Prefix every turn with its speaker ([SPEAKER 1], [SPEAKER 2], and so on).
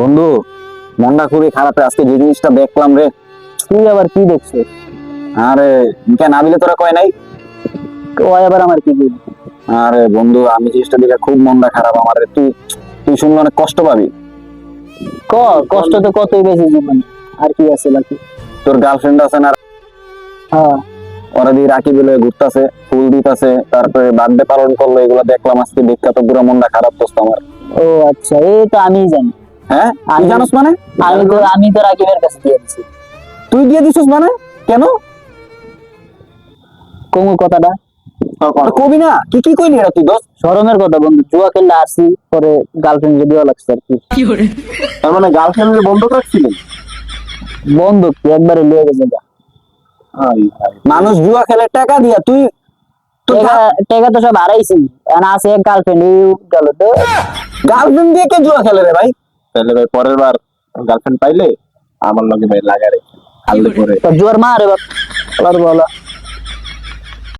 [SPEAKER 1] বন্ধু মনটা খুবই খারাপ। আজকে যে জিনিসটা দেখলাম রে
[SPEAKER 2] তুই আবার কি দেখছিস?
[SPEAKER 1] আরে কেন নাবিলে তোরা কয় নাই?
[SPEAKER 2] ওই আবার আমার কি?
[SPEAKER 1] আরে বন্ধু আমি জিনিসটা দেখে খুব মনটা খারাপ আমার। তুই তুই শুনলে অনেক কষ্ট পাবি।
[SPEAKER 2] ক কষ্ট তো কতই বেশি জীবন। আর কি আছে বাকি?
[SPEAKER 1] তোর গার্লফ্রেন্ড আছে না?
[SPEAKER 2] হ্যাঁ।
[SPEAKER 1] ওরা দিয়ে রাখি বলে ঘুরতাছে ফুল দিতাছে তারপরে বার্থডে পালন করল এগুলো দেখলাম আজকে। দেখা তো পুরো মনটা খারাপ দোস্ত আমার।
[SPEAKER 2] ও আচ্ছা এই তো আমিই জানি।
[SPEAKER 1] হ্যাঁ? আমি জানোস মানে?
[SPEAKER 2] আমি তো আমি তো রাকিবের কাছে দিয়ে দিছি।
[SPEAKER 1] তুই দিয়ে দিছিস মানে? কেন?
[SPEAKER 2] কোমু কথাটা।
[SPEAKER 1] কবি না কি কি কইলি তুই দোস্ত?
[SPEAKER 2] শরমের কথা বন্ধু জুয়া খেললে আসছি পরে গার্লফ্রেন্ড যদিও লাগছে আর কি।
[SPEAKER 1] তার মানে গার্লফ্রেন্ড বন্ধ রাখছিলেন
[SPEAKER 2] বন্ধু কি একবারে লিয়ে গেছে।
[SPEAKER 1] মানুষ জুয়া খেলে টাকা দিয়া তুই
[SPEAKER 2] টাকা টাকা তো সব হারাইছি। আছে এক গার্লফ্রেন্ড এই গেল তো।
[SPEAKER 1] গার্লফ্রেন্ড দিয়ে কে জুয়া খেলে রে ভাই?
[SPEAKER 3] তাহলে ভাই পরের বার গার্লফ্রেন্ড পাইলে আমার লগে ভাই লাগারে খালি করে?
[SPEAKER 2] জোর মার এবার। বলা